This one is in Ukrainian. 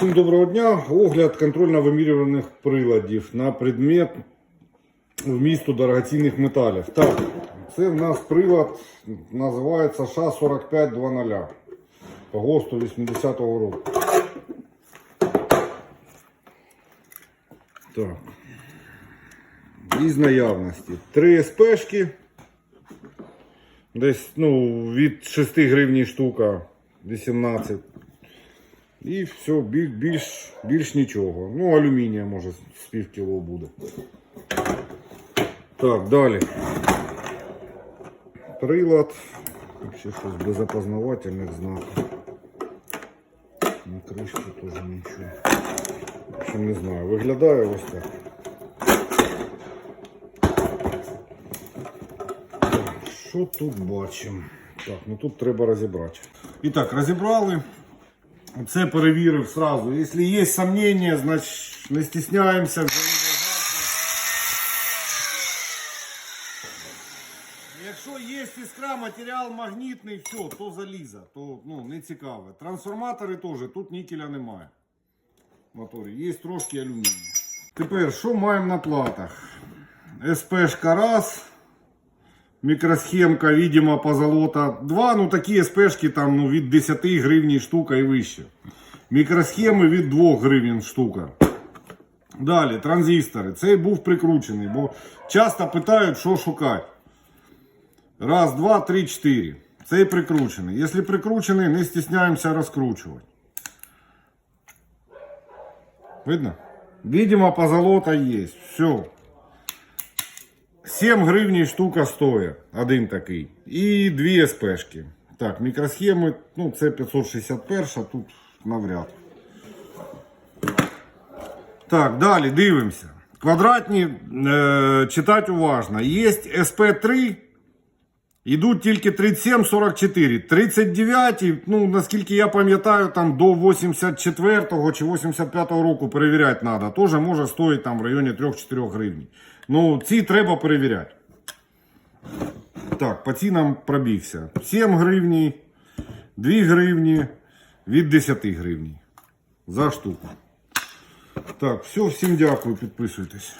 Всім доброго дня. Огляд контрольно-вимірюваних приладів на предмет вмісту дорогоцінних металів. Так, це в нас прилад називається ША-4520 по ГОСТу 80-го року. Так. Із наявності. Три СПшки. Десь ну, від 6 гривень штука 18. І все, біль- більш, більш нічого. Ну, алюмінія може з пів кіло буде. Так, далі. Прилад. Ще щось без опознавательних знаків. На кришці теж нічого. В общем, не знаю. Виглядає ось. Так, Що тут бачимо? Так, ну тут треба розібрати. І так, розібрали. Це перевірив сразу. Якщо є сомнення, значить не стесняємося. Якщо є іскра, матеріал магнітний, все, то заліза, то ну, не цікаве. Трансформатори теж, тут нікеля немає. В моторі. Є трошки алюмінію. Тепер, що маємо на платах? СПшка раз. Мікросхемка, видимо, позолота 2. Ну такі СПшки там ну, від 10 гривень штука і вище. Мікросхеми від 2 гривень штука. Далі, транзистори. Цей був прикручений, бо часто питають, що шукати. Раз, два, три, чотири. Цей прикручений. Якщо прикручений, не стесняємося розкручувати. Видно? Видимо, позолота є. Все. 7 гривень штука стоїть. Один такий. І дві СПшки. Так, мікросхеми, ну це 561, тут навряд. Так, далі дивимося. Квадратні е, читати уважно. Є СП3. Йдуть тільки 37-44. 39, ну наскільки я пам'ятаю, там до 84-го чи 85-го року перевіряти треба. Теж може стоїть там в районі 3-4 гривень. Ну, ці треба перевіряти. Так, по цінам пробігся. 7 гривні, 2 гривні, від 10 гривні. за штуку. Так, все, всім дякую, підписуйтесь.